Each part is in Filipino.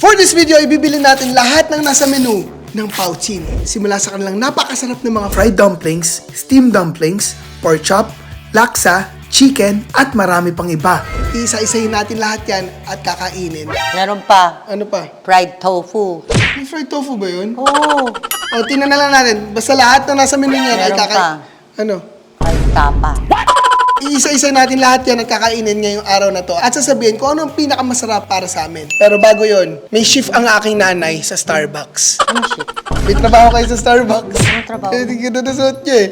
For this video, ibibili natin lahat ng nasa menu ng Pouchin. Simula sa kanilang napakasarap ng mga fried dumplings, steamed dumplings, pork chop, laksa, chicken, at marami pang iba. Isa-isahin natin lahat yan at kakainin. Meron pa, Ano pa? fried tofu. May fried tofu ba yun? Oo, O, tingnan na lang natin. Basta lahat ng nasa menu niyan ay Meron kakainin. pa. Ano? fried tapa. Iisa-isa natin lahat yan at kakainin ngayong araw na to at sasabihin kung ano ang pinakamasarap para sa amin. Pero bago yon, may shift ang aking nanay sa Starbucks. Ano shit? May trabaho kayo sa Starbucks. Anong trabaho? Hindi ko na nasuot niya eh.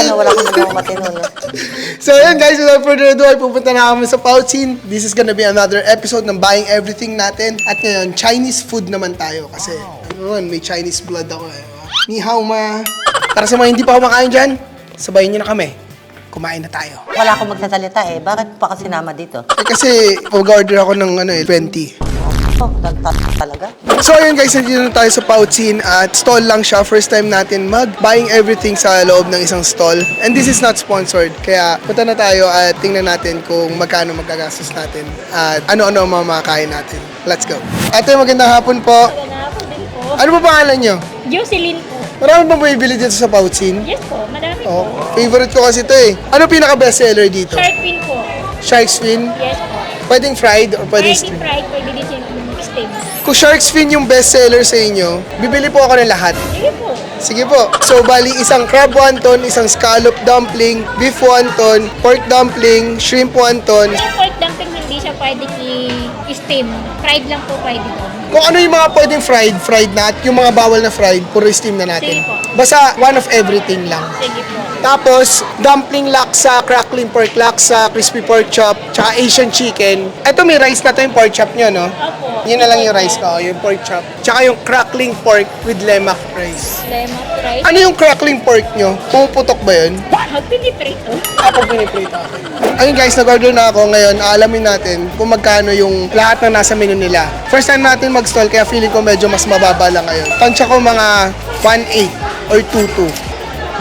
Ano, wala kang nagawang matino. no? So yun guys, without further ado ay pupunta na kami sa Pouchin. This is gonna be another episode ng Buying Everything natin. At ngayon, Chinese food naman tayo kasi ano may Chinese blood ako eh. Ni hao ma. Para sa mga hindi pa kumakain dyan, sabayin niyo na kami. Kumain na tayo. Wala akong magsasalita eh. Bakit pa kasi sinama dito? Eh, kasi mag-order ako ng ano eh, 20. Oh, tagtat talaga. So ayun guys, nandito na tayo sa Pouchin at stall lang siya. First time natin mag-buying everything sa loob ng isang stall. And this is not sponsored. Kaya punta na tayo at tingnan natin kung magkano magagastos natin at ano-ano ang mamakain natin. Let's go. Ate, magandang hapon po. Po. Ano ba pangalan nyo? Jocelyn po. Marami bang bumibili dito sa Pouchin? Yes po, madami Oh, po. favorite ko kasi ito eh. Ano pinaka bestseller dito? Shark fin po. Shark's fin? Yes po. Pwedeng fried or pwedeng Pwede steamed? fried, pwede din yung steam. Kung Shark's fin yung bestseller sa inyo, bibili po ako ng lahat. Sige po. Sige po. So, bali, isang crab wonton, isang scallop dumpling, beef wonton, pork dumpling, shrimp wonton. Yung pork dumpling hindi siya pwede i-steam. Fried lang po pwede po. Kung ano yung mga pwedeng fried, fried na, at yung mga bawal na fried, puro steam na natin. Sige po. Basta one of everything lang. Sige po. Tapos, dumpling laksa, crackling pork laksa, crispy pork chop, tsaka Asian chicken. Ito may rice na to yung pork chop nyo, no? Opo. Yun na lang yung rice ko, yung pork chop. Tsaka yung crackling pork with lemak rice. Lemon rice. Ano yung crackling pork nyo? Pumuputok ba yun? Magpiniprito. Ako piniprito ako. Ayun guys, nag-order na ako ngayon. Aalamin natin kung magkano yung lahat ng nasa menu nila. First time natin mag-stall kaya feeling ko medyo mas mababa lang ngayon. Tansya ko mga 1.8 or 2.2.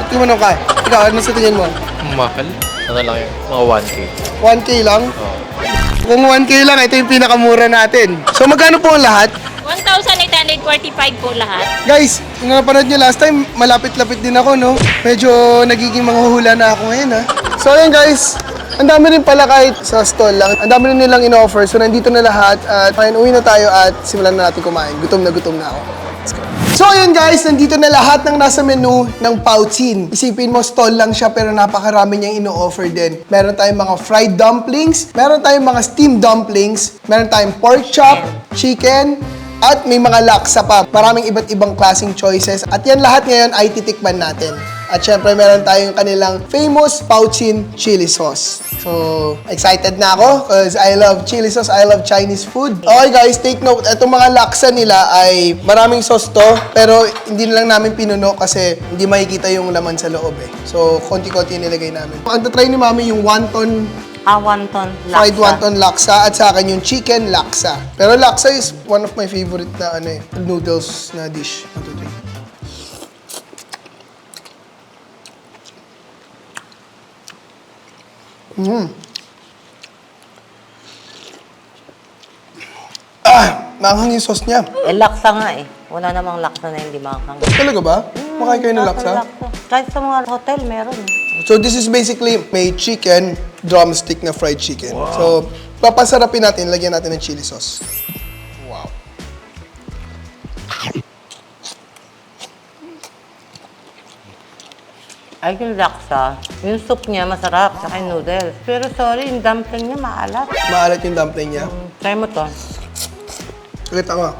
At yung ano ka? Ikaw, ano sa tingin mo? Mahal? Ano lang yun? Mga 1K. 1K lang? Kung 1K lang, ito yung pinakamura natin. So magkano po ang lahat? 1,845 po lahat. Guys, yung napanood nyo last time, malapit-lapit din ako, no? Medyo nagiging manghuhula na ako ngayon, ha? So, ayun guys, ang dami rin pala kahit sa stall lang. Ang dami rin nilang in-offer. So, nandito na lahat. At ngayon, uwi na tayo at simulan na natin kumain. Gutom na gutom na ako. So, ayun guys, nandito na lahat ng nasa menu ng Pouchin. Isipin mo, stall lang siya pero napakarami niyang ino-offer din. Meron tayong mga fried dumplings, meron tayong mga steamed dumplings, meron tayong pork chop, chicken, at may mga laksa pa. Maraming iba't ibang klaseng choices. At yan lahat ngayon ay titikman natin. At syempre, meron tayong kanilang famous Pouchin chili sauce. So, excited na ako because I love chili sauce, I love Chinese food. Okay guys, take note. Itong mga laksa nila ay maraming sauce to, pero hindi na lang namin pinuno kasi hindi makikita yung laman sa loob eh. So, konti-konti nilagay namin. Ang tatry ni Mami yung wonton Ah, wonton. fried laksa. wonton laksa at sa akin yung chicken laksa. Pero laksa is one of my favorite na ano eh, noodles na dish. One, two, three. Mm. Ah, maanghang yung sauce niya. Eh, laksa nga eh. Wala namang laksa na hindi makakang. Talaga ba? Makain kayo ng laksa? Kahit sa mga hotel, meron. So this is basically may chicken drumstick na fried chicken. So papasarapin natin, lagyan natin ng chili sauce. Ay, yung laksa, yung soup niya masarap, saka yung noodles. Pero sorry, yung dumpling niya maalat. Maalat yung dumpling niya. Try mo to. Kita ko.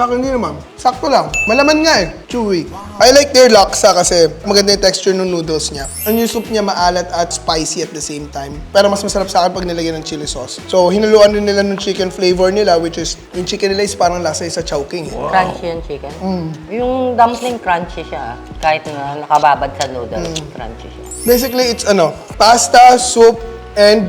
Sa akin hindi naman. Sakto lang. Malaman nga eh. Chewy. I like their laksa kasi maganda yung texture ng noodles niya. Ang yung soup niya maalat at spicy at the same time. Pero mas masarap sa akin pag nilagyan ng chili sauce. So, hinaluan din nila ng chicken flavor nila which is, yung chicken nila is parang lasa sa chowking. eh. Crunchy yung chicken. Yung dumpling crunchy siya. Kahit na nakababad sa noodles, crunchy siya. Basically, it's ano, pasta, soup, and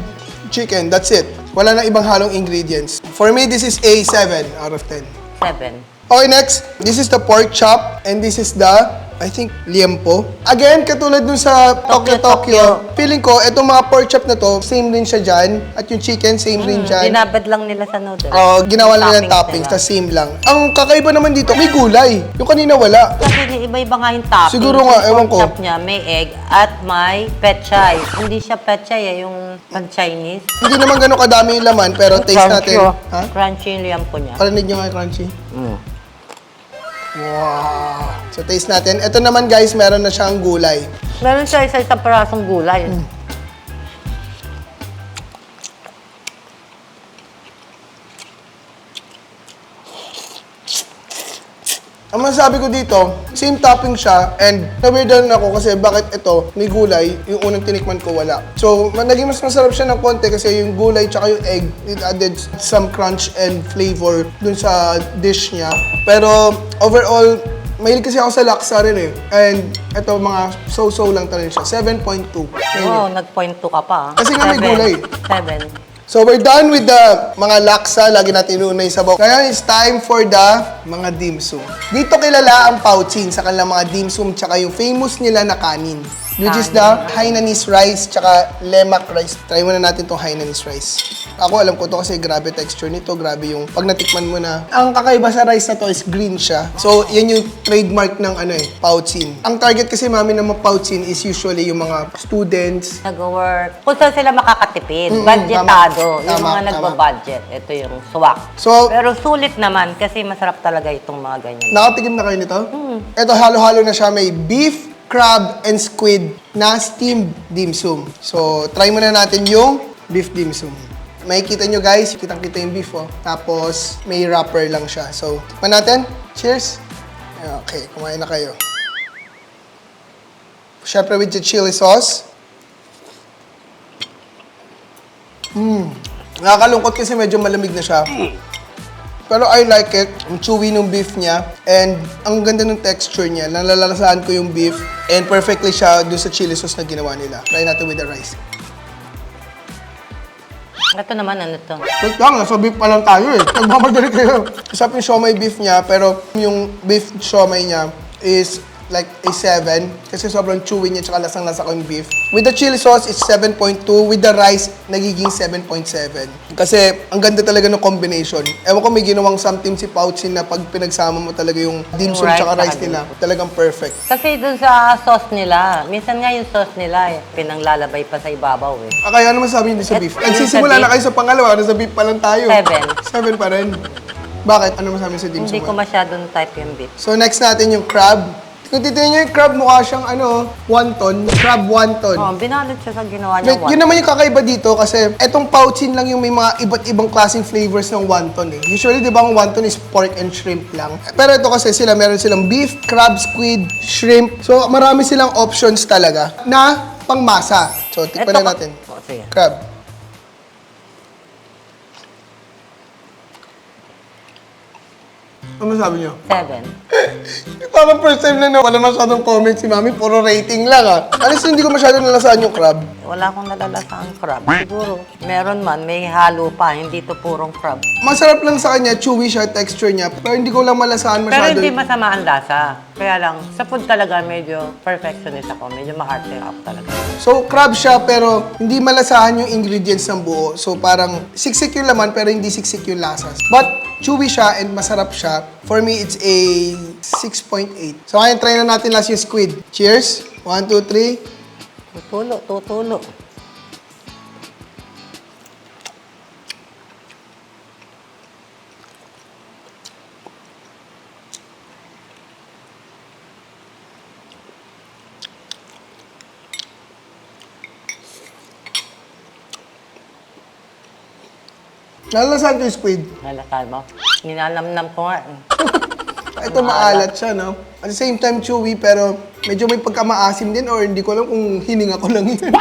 chicken. That's it. Wala na ibang halong ingredients. For me, this is a 7 out of 10. Seven. Okay, next. This is the pork chop and this is the I think, liempo. Again, katulad dun sa Tokyo Tokyo, Tokyo, feeling ko, itong mga pork chop na to, same din siya dyan. At yung chicken, same din dyan. Dinabad lang nila sa noodles. Oo, ginawa nila ng Toppings tas same lang. Ang kakaiba naman dito, may gulay. Yung kanina wala. Kasi iba-iba nga yung topping. Siguro nga, Yung ewan pork ko. chop niya, may egg at may pechay. Hindi siya pechay eh, yung pag-Chinese. Hindi naman ganun kadami yung laman, pero taste natin. oh. Ha? Crunchy yung liampo niya. Parinig nyo nga yung crunchy. Mm. Wow! So, taste natin. Ito naman guys, meron na siyang gulay. Meron siya isa-isang parasong gulay. Hmm. Ang masasabi ko dito, same topping siya and na-weirdan ako kasi bakit ito, may gulay, yung unang tinikman ko wala. So, naging mas masarap siya ng konti kasi yung gulay tsaka yung egg, it added some crunch and flavor dun sa dish niya. Pero overall, mahilig kasi ako sa laksa rin eh. And ito, mga so-so lang talaga siya. 7.2. Ayun. Oo, nag-point to ka pa. ah. Kasi nga may Seven. gulay. Seven. So we're done with the mga laksa, lagi natin inunay sa bawang. Ngayon it's time for the mga dim sum. Dito kilala ang Pauchin sa kanilang mga dim sum tsaka yung famous nila na kanin. Which is the Hainanese rice tsaka lemak rice. Try muna natin tong Hainanese rice. Ako alam ko to kasi grabe texture nito, grabe yung pag natikman mo na. Ang kakaiba sa rice na to is green siya. So yan yung trademark ng ano eh, Pauchin. Ang target kasi mami ng mga Pauchin is usually yung mga students, Nag-work. Kung saan sila makakatipid. Mm, Budgetado. tama. yung Tama, mga tama. nagba-budget. Ito yung swak. So- Pero sulit naman kasi masarap talaga itong mga ganyan. Nakatikim na kayo nito? Ito, halo-halo na siya. May beef, crab, and squid na steamed dim sum. So, try muna natin yung beef dim sum. Makikita nyo guys, kitang-kita yung beef oh. Tapos, may wrapper lang siya. So, tikman natin. Cheers! Okay, kumain na kayo. Siyempre with the chili sauce. Mmm. Nakakalungkot kasi medyo malamig na siya. Pero I like it. Ang chewy ng beef niya. And ang ganda ng texture niya. Nalalasahan ko yung beef. And perfectly siya dun sa chili sauce na ginawa nila. Try natin with the rice. Ito naman, ano to? Wait lang, nasa beef pa lang tayo eh. Nagmamadali kayo. Masarap yung siomay beef niya, pero yung beef siomay niya is like a 7 kasi sobrang chewy niya tsaka lasang-lasa ko yung beef. With the chili sauce, it's 7.2. With the rice, nagiging 7.7. Kasi ang ganda talaga ng combination. Ewan ko may ginawang something si Pouchin na pag pinagsama mo talaga yung dim Yung sum rice tsaka rice nila, talagang perfect. Kasi dun sa sauce nila, minsan nga yung sauce nila, eh, pinanglalabay pa sa ibabaw eh. Ah, kaya ano masabi niyo sa beef? Et- Nagsisimula sa na kayo sa pangalawa, nasa beef pa lang tayo. Seven. Seven pa rin. Bakit? Ano masabi sa dim sum? Hindi ko masyadong type yung beef. So next natin yung crab. Kung titignan nyo yung crab, mukha siyang ano, wonton. Crab wonton. Oh, binalot siya sa ginawa niya. Wait, yun naman yung kakaiba dito kasi etong pouchin lang yung may mga iba't ibang klaseng flavors ng wonton eh. Usually, di ba, ang wonton is pork and shrimp lang. Pero ito kasi sila, meron silang beef, crab, squid, shrimp. So, marami silang options talaga na pangmasa. So, tikman na natin. Oh. Crab. Ano masabi nyo? Seven. Parang first time lang na wala masyadong comment si Mami, puro rating lang ah. Alis hindi ko masyadong nalasaan yung crab. Wala akong nalalasang crab. Siguro, meron man, may halo pa. Hindi to purong crab. Masarap lang sa kanya, chewy siya, texture niya. Pero hindi ko lang malasaan Pero masyado. hindi masama ang lasa. Kaya lang, sa food talaga, medyo perfectionist ako. Medyo maarte ako talaga. So, crab siya pero hindi malasahan yung ingredients ng buo. So, parang siksik yung laman pero hindi siksik yung lasas. But, chewy siya and masarap siya. For me, it's a 6.8. So, ngayon try na natin last yung squid. Cheers! 1, 2, 3. Tutulo, tutulo. Nalalasahan ko yung squid. Nalasan mo? Ninanamnam ko nga. eh. Ito maalat siya, no? At the same time, chewy, pero medyo may pagkamaasim din or hindi ko alam kung hininga ko lang yun.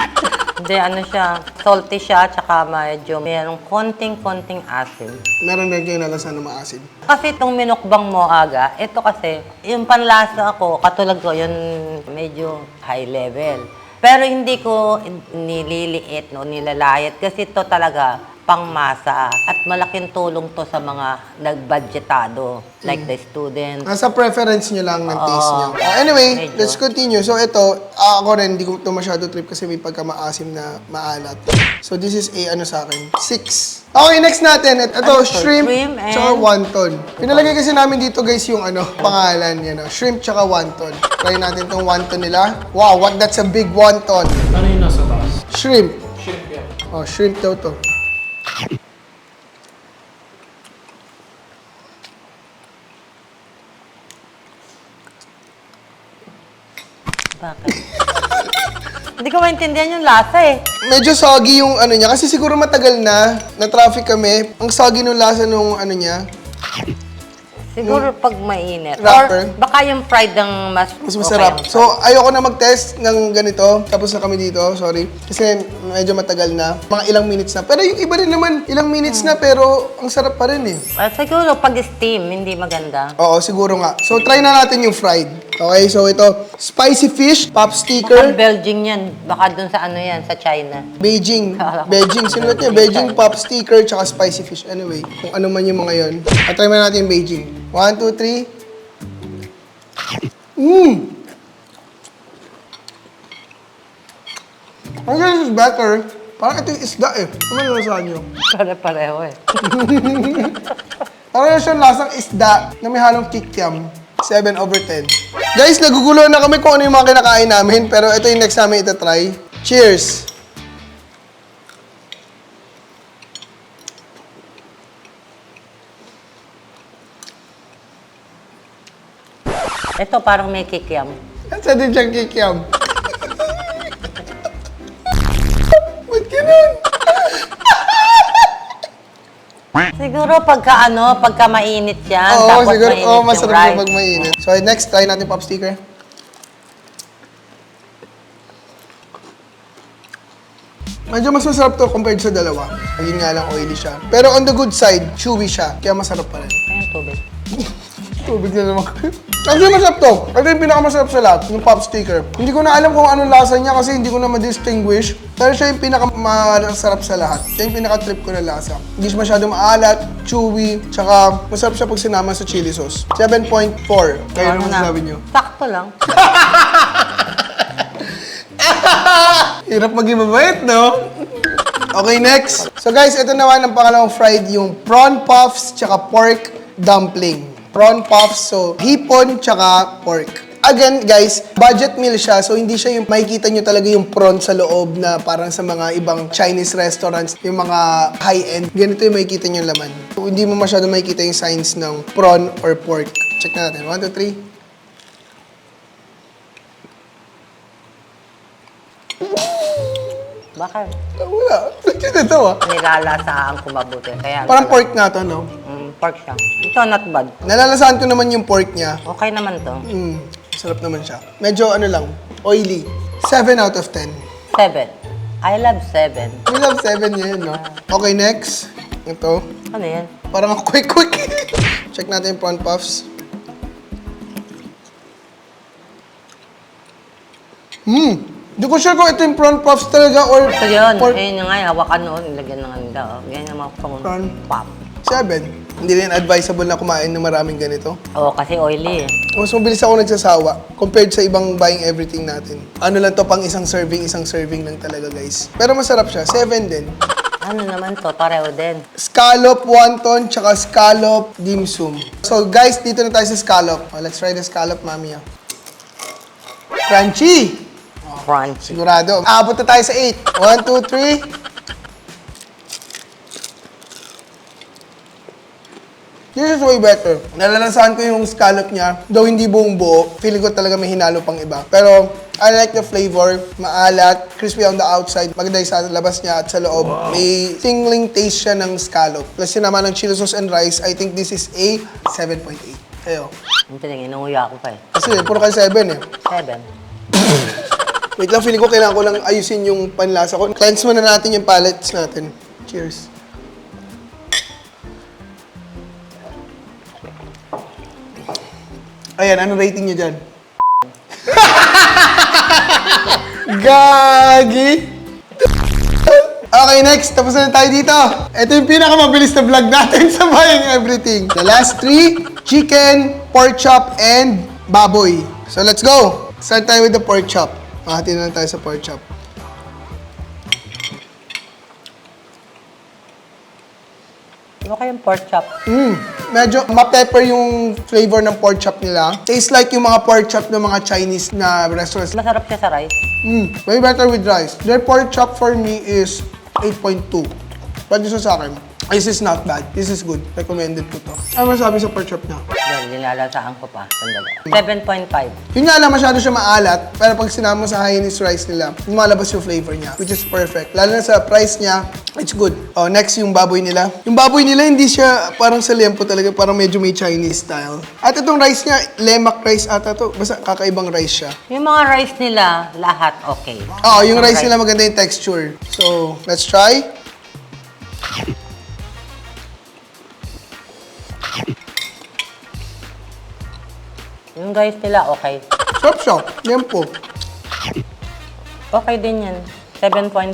Hindi, ano siya, salty siya, tsaka medyo mayroong konting-konting asim. Meron din kayo nalasahan na maasim. Kasi itong minukbang mo aga, ito kasi, yung panlasa ko, katulad ko, yun medyo high level. Pero hindi ko nililiit, no, nilalayat. Kasi ito talaga, pangmasa at malaking tulong to sa mga nagbudgetado like the students. Nasa preference nyo lang ng taste nyo. Uh, anyway, Medyo. let's continue. So ito, ah, ako rin, hindi ko ito masyado trip kasi may pagkamaasim na maalat. So this is a ano sa akin, 6. Okay, next natin. Ito, Ano to? shrimp, Shrimp and- tsaka wonton. Pinalagay kasi namin dito guys yung ano, pangalan. Yan, oh, shrimp tsaka wonton. Try natin tong wonton nila. Wow, what that's a big wonton. Ano yung nasa taas? Shrimp. Shrimp yan. Oh, shrimp daw to. Bakit? Hindi ko maintindihan yung lasa eh. Medyo soggy yung ano niya kasi siguro matagal na na traffic kami. Ang soggy nung lasa nung ano niya. Siguro pag mainit. Wrapper. Or baka yung fried ng mas, Mas masarap. okay So, ayoko na mag-test ng ganito. Tapos na kami dito, sorry. Kasi medyo matagal na. Mga ilang minutes na. Pero yung iba rin naman, ilang minutes na pero ang sarap pa rin eh. Ah, siguro pag steam, hindi maganda. Oo, siguro nga. So, try na natin yung fried. Okay, so ito, spicy fish, pop Baka sticker, yan. Baka dun sa ano yan, sa China. Beijing. Beijing, sinulat niya. Beijing pop sticker, tsaka spicy fish. Anyway, kung ano man yung mga yon. At try na natin yung Beijing. One, two, three. Mmm! I guess it's better. Parang ito yung isda eh. Ano yung lasa nyo? Pare-pareho eh. Parang siyang lasang isda na may halong kikiam. 7 over 10. Guys, nagugulo na kami kung ano yung mga kinakain namin. Pero ito yung next namin itatry. Cheers! Ito parang may kikiam. At sa din siyang kikiam. Siguro pagka ano, pagka mainit yan, Oo, tapos siguro. mainit yung masarap rice. yung pag mainit. So, next, try natin pop sticker. Medyo mas masarap to compared sa dalawa. Ayun nga lang, oily siya. Pero on the good side, chewy siya. Kaya masarap pa rin. Ayan, tubig. Tubig na naman. Actually, masarap to. Ito yung pinakamasarap sa lahat, yung pop sticker. Hindi ko na alam kung anong lasa niya kasi hindi ko na ma-distinguish. Pero siya yung pinakamasarap sa lahat. Siya yung pinaka-trip ko na lasa. Hindi siya masyadong maalat, chewy, tsaka masarap siya pag sinama sa chili sauce. 7.4. Kayo Ano naman na? sabi niyo. Sakto lang. Hirap maging mabait, no? Okay, next. So guys, ito naman ang pangalawang fried, yung prawn puffs tsaka pork dumpling. Prawn puffs, so hipon tsaka pork. Again, guys, budget meal siya. So, hindi siya yung makikita nyo talaga yung prawn sa loob na parang sa mga ibang Chinese restaurants, yung mga high-end. Ganito yung makikita nyo laman. So, hindi mo masyado makikita yung signs ng prawn or pork. Check na natin. One, two, three. Bakit? Wala. Legit ito ah. Nilalasaan ko mabuti. Kaya Parang pork nga to, no? Pork siya. Ito, not bad. Nalalasahan ko naman yung pork niya. Okay naman to. Mm, sarap naman siya. Medyo ano lang, oily. 7 out of 10. Seven. I love seven. We love 7 yun, no? Okay, next. Ito. Ano yan? Parang ako quick-quick. Check natin yung prawn puffs. Hmm. Hindi ko sure kung ito yung prawn puffs talaga or Ito yun. pork. Ayun yung nga, hawakan noon. Ilagyan ng handa. Oh. Ganyan yung mga pang Prawn. pop. 7. Hindi rin advisable na kumain ng maraming ganito. Oo, kasi oily eh. Mas mabilis ako nagsasawa compared sa ibang buying everything natin. Ano lang to, pang isang serving, isang serving lang talaga guys. Pero masarap siya. 7 din. Ano naman to? Pareho din. Scallop wonton, tsaka scallop dim sum. So guys, dito na tayo sa scallop. Oh, let's try the scallop, mami. ah. Crunchy! Crunchy. Sigurado. Aabot na tayo sa 8. 1, 2, 3. This is way better. Nalalasahan ko yung scallop niya. Though hindi buong buo, feeling ko talaga may hinalo pang iba. Pero I like the flavor. Maalat, crispy on the outside. Maganda yung sa labas niya at sa loob. May tingling taste siya ng scallop. Plus sinama ng chili sauce and rice. I think this is a 7.8. Ayo. Ang tinig, inunguya ako pa eh. Kasi puro kayo 7 eh. Seven. Wait lang, feeling ko kailangan ko lang ayusin yung panlasa ko. Cleanse muna natin yung palates natin. Cheers. Ayan, anong rating niyo dyan? Gagi! Okay, next. Tapos na tayo dito. Ito yung pinakamabilis na vlog natin sa buying everything. The last three, chicken, pork chop, and baboy. So, let's go. Start tayo with the pork chop. Makati na tayo sa pork chop. Okay yung pork chop. Mm, medyo ma-pepper yung flavor ng pork chop nila. Tastes like yung mga pork chop ng mga Chinese na restaurants. Masarap siya sa rice. Mm, way better with rice. Their pork chop for me is 8.2. But this is sa akin. This is not bad. This is good. Recommended ko to. Ano masabi sa pork chop niya? Well, nilalasaan ko pa. Sandali. 7.5. Yun nga lang, masyado siya maalat. Pero pag sinama mo sa Hainanese rice nila, lumalabas yung flavor niya. Which is perfect. Lalo na sa price niya, it's good. Oh, next yung baboy nila. Yung baboy nila, hindi siya parang sa lempo talaga. Parang medyo may Chinese style. At itong rice niya, lemak rice ata to. Basta kakaibang rice siya. Yung mga rice nila, lahat okay. Oo, yung rice nila maganda yung texture. So, let's try. Yung rice nila, okay. Sarap siya. Lempo. Okay din yan. 7.5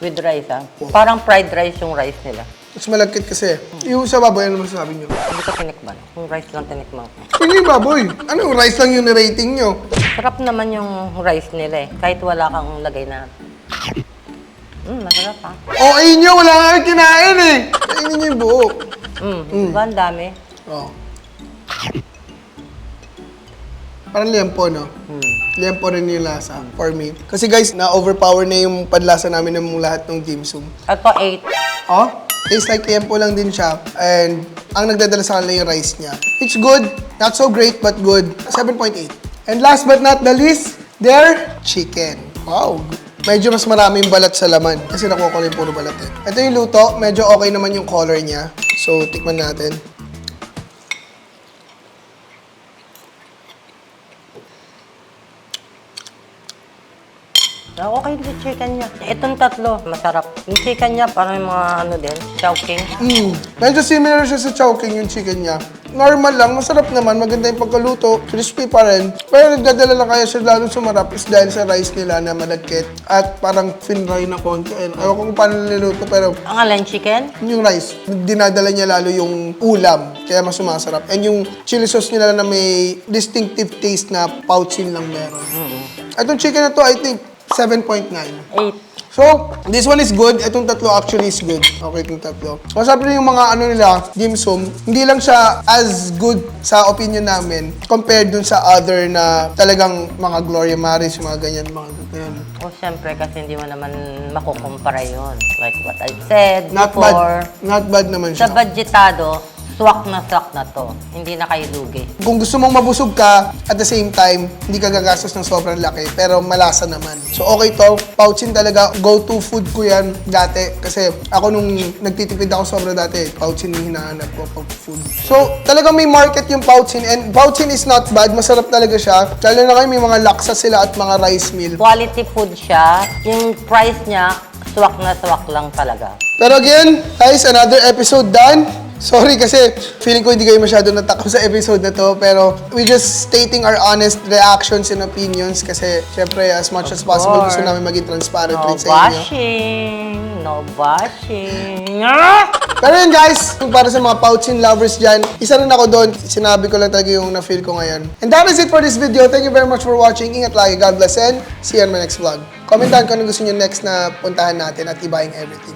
with rice, ha? Parang fried rice yung rice nila. Mas malagkit kasi. Yung sa baboy, ano masasabi niyo? Hindi ko tinikman. Yung rice lang tinikman ko. Hindi baboy. Ano yung rice lang yung rating niyo? Sarap naman yung rice nila eh. Kahit wala kang lagay na... Mm, masarap ha. O, ayun nyo. Wala nga kayo kinain eh. Kainin niyo yung buo. Mm, diba ang dami? Oh. Parang liempo, no? Mm. Liempo rin yung lasa for me. Kasi guys, na-overpower na yung panlasa namin ng lahat ng dim sum. Ito, 8. Oh, tastes like liempo lang din siya. And ang nagdadala sa kanila yung rice niya. It's good. Not so great, but good. 7.8. And last but not the least, their chicken. Wow. Medyo mas maraming balat sa laman. Kasi nakuha ko lang yung puro balat eh. Ito yung luto. Medyo okay naman yung color niya. So, tikman natin. Ah, Okay yung chicken niya. Itong tatlo, masarap. Yung chicken niya, parang yung mga ano din, chowking. Mm. Medyo similar siya sa chowking yung chicken niya. Normal lang, masarap naman, maganda yung pagkaluto, crispy pa rin. Pero nagdadala lang kaya siya lalo sumarap is dahil sa rice nila na malagkit at parang finry na konti. And ayaw ko kung paano niluto pero Ang alin chicken? yung rice, dinadala niya lalo yung ulam, kaya mas sumasarap. And yung chili sauce nila na may distinctive taste na pouchin lang meron. Itong chicken na to, I think, 7.9. 8. So, this one is good. Itong tatlo actually is good. Okay, itong tatlo. Masabi rin yung mga ano nila, dim sum, hindi lang siya as good sa opinion namin compared dun sa other na talagang mga Gloria Maris, mga ganyan, mga ganyan. O syempre, kasi hindi mo naman makukumpara yun. Like what I said Not before. bad. Not bad naman Sa siya. budgetado, swak na swak na to. Hindi na kayo lugi. Kung gusto mong mabusog ka, at the same time, hindi ka gagastos ng sobrang laki, pero malasa naman. So okay to, pouchin talaga, go-to food ko yan dati. Kasi ako nung nagtitipid ako sobra dati, pouchin yung hinahanap ko pag food. So talagang may market yung pouchin, and pouchin is not bad, masarap talaga siya. Lalo na kayo may mga laksa sila at mga rice meal. Quality food siya. Yung price niya, swak na swak lang talaga. Pero again, guys, another episode done. Sorry kasi feeling ko hindi kayo masyado natakam sa episode na to. Pero we just stating our honest reactions and opinions kasi syempre as much as possible gusto course. namin maging transparent No rin sa inyo. bashing. No bashing. Pero yun guys, para sa mga pouchin lovers dyan, isa rin ako doon. Sinabi ko lang talaga yung na-feel ko ngayon. And that is it for this video. Thank you very much for watching. Ingat lagi. God bless and see you on my next vlog. Comment down kung ano gusto nyo next na puntahan natin at ibaying everything.